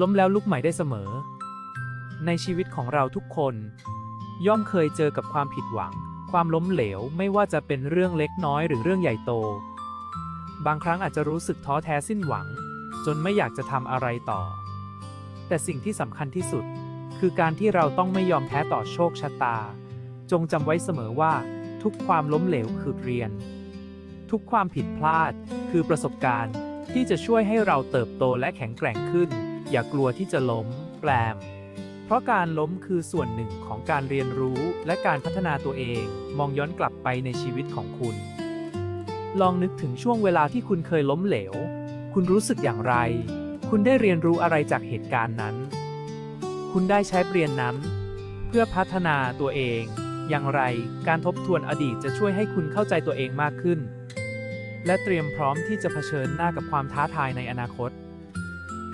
ล้มแล้วลุกใหม่ได้เสมอ ในชีวิตของเราทุกคน ย่อมเคยเจอกับความผิดหวัง ความล้มเหลวไม่ว่าจะเป็นเรื่องเล็กน้อยหรือเรื่องใหญ่โต บางครั้งอาจจะรู้สึกท้อแท้สิ้นหวัง จนไม่อยากจะทำอะไรต่อ แต่สิ่งที่สำคัญที่สุด คือการที่เราต้องไม่ยอมแพ้ต่อโชคชะตา จงจำไว้เสมอว่า ทุกความล้มเหลวคือเรียน ทุกความผิดพลาดคือประสบการณ์ที่จะช่วยให้เราเติบโตและแข็งแกร่งขึ้น อย่ากลัวที่จะล้ม แปลม เพราะการล้มคือส่วนหนึ่งของการเรียนรู้และการพัฒนาตัวเอง มองย้อนกลับไปในชีวิตของคุณ ลองนึกถึงช่วงเวลาที่คุณเคยล้มเหลว คุณรู้สึกอย่างไร คุณได้เรียนรู้อะไรจากเหตุการณ์นั้น คุณได้ใช้เรียนนั้น เพื่อพัฒนาตัวเอง อย่างไร การทบทวนอดีตจะช่วยให้คุณเข้าใจตัวเองมากขึ้น และเตรียมพร้อมที่จะเผชิญหน้ากับความท้าทายในอนาคต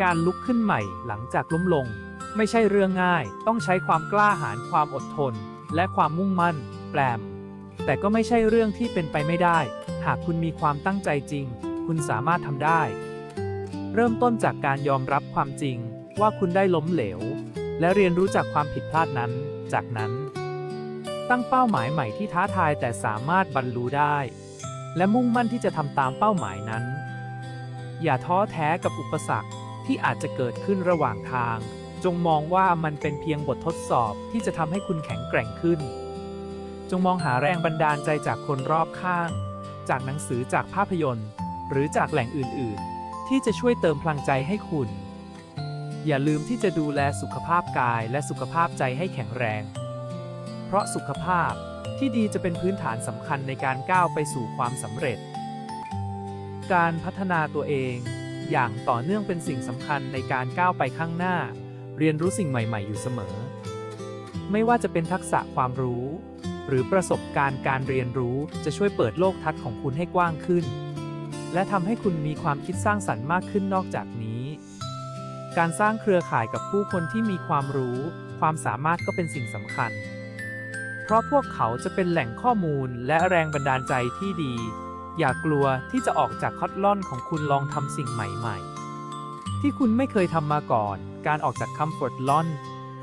การลุกขึ้นใหม่หลังจากล้มลง ไม่ใช่เรื่องง่าย ต้องใช้ความกล้าหาญความอดทน และความมุ่งมั่น แปลมแต่ก็ไม่ใช่เรื่องที่เป็นไปไม่ได้ หากคุณมีความตั้งใจจริง คุณสามารถทำได้ เริ่มต้นจากการยอมรับความจริง ว่าคุณได้ล้มเหลว และเรียนรู้จากความผิดพลาดนั้น จากนั้น ตั้งเป้าหมายใหม่ที่ท้าทายแต่สามารถบรรลุได้ และมุ่งมั่นที่จะทำตามเป้าหมายนั้นอย่าท้อแท้กับอุปสรรค ที่อาจจะเกิดขึ้นระหว่างทาง จงมองว่ามันเป็นเพียงบททดสอบที่จะทำให้คุณแข็งแกร่งขึ้น จงมองหาแรงบันดาลใจจากคนรอบข้าง จากหนังสือจากภาพยนตร์ หรือจากแหล่งอื่น ๆ ที่จะช่วยเติมพลังใจให้คุณ อย่าลืมที่จะดูแลสุขภาพกายและสุขภาพใจให้แข็งแรง เพราะสุขภาพที่ดีจะเป็นพื้นฐานสำคัญในการก้าวไปสู่ความสำเร็จ การพัฒนาตัวเอง อย่างต่อเนื่องเป็นสิ่งสำคัญในการก้าวไปข้างหน้า เรียนรู้สิ่งใหม่ ๆ อยู่เสมอ ไม่ว่าจะเป็นทักษะความรู้ หรือประสบการณ์การเรียนรู้จะช่วยเปิดโลกทัศน์ของคุณให้กว้างขึ้น และทำให้คุณมีความคิดสร้างสรรค์มากขึ้นนอกจากนี้ การสร้างเครือข่ายกับผู้คนที่มีความรู้ ความสามารถก็เป็นสิ่งสำคัญ เพราะพวกเขาจะเป็นแหล่งข้อมูลและแรงบันดาลใจที่ดี อย่ากลัวที่จะออกจากคอตล่อนของคุณลองทำสิ่งใหม่ ๆ ที่คุณไม่เคยทำมาก่อน การออกจากคัมฟอร์ตล่อน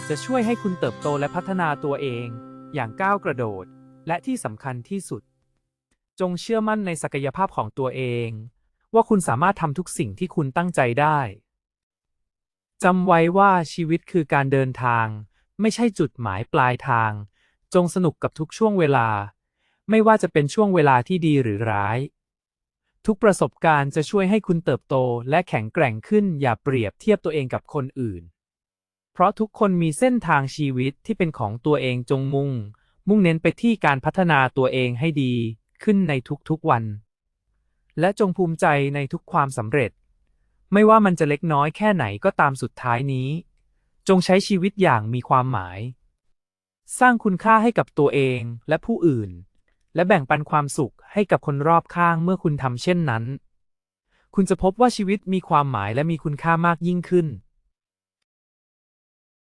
จะช่วยให้คุณเติบโตและพัฒนาตัวเอง อย่างก้าวกระโดด และที่สำคัญที่สุด จงเชื่อมั่นในศักยภาพของตัวเอง ว่าคุณสามารถทำทุกสิ่งที่คุณตั้งใจได้จำไว้ว่าชีวิตคือการเดินทาง ไม่ใช่จุดหมายปลายทาง จงสนุกกับทุกช่วงเวลา ไม่ว่าจะเป็นช่วงเวลาที่ดีหรือร้าย ทุกประสบการณ์จะช่วยให้คุณเติบโตและแข็งแกร่งขึ้นอย่าเปรียบเทียบตัวเองกับคนอื่น เพราะทุกคนมีเส้นทางชีวิตที่เป็นของตัวเองจงมุ่ง มุ่งเน้นไปที่การพัฒนาตัวเองให้ดีขึ้นในทุกๆวัน และจงภูมิใจในทุกความสำเร็จ ไม่ว่ามันจะเล็กน้อยแค่ไหนก็ตามสุดท้ายนี้ จงใช้ชีวิตอย่างมีความหมาย สร้างคุณค่าให้กับตัวเองและผู้อื่น และแบ่งปันความสุขให้กับคนรอบข้างเมื่อคุณทำเช่นนั้น คุณจะพบว่าชีวิตมีความหมายและมีคุณค่ามากยิ่งขึ้น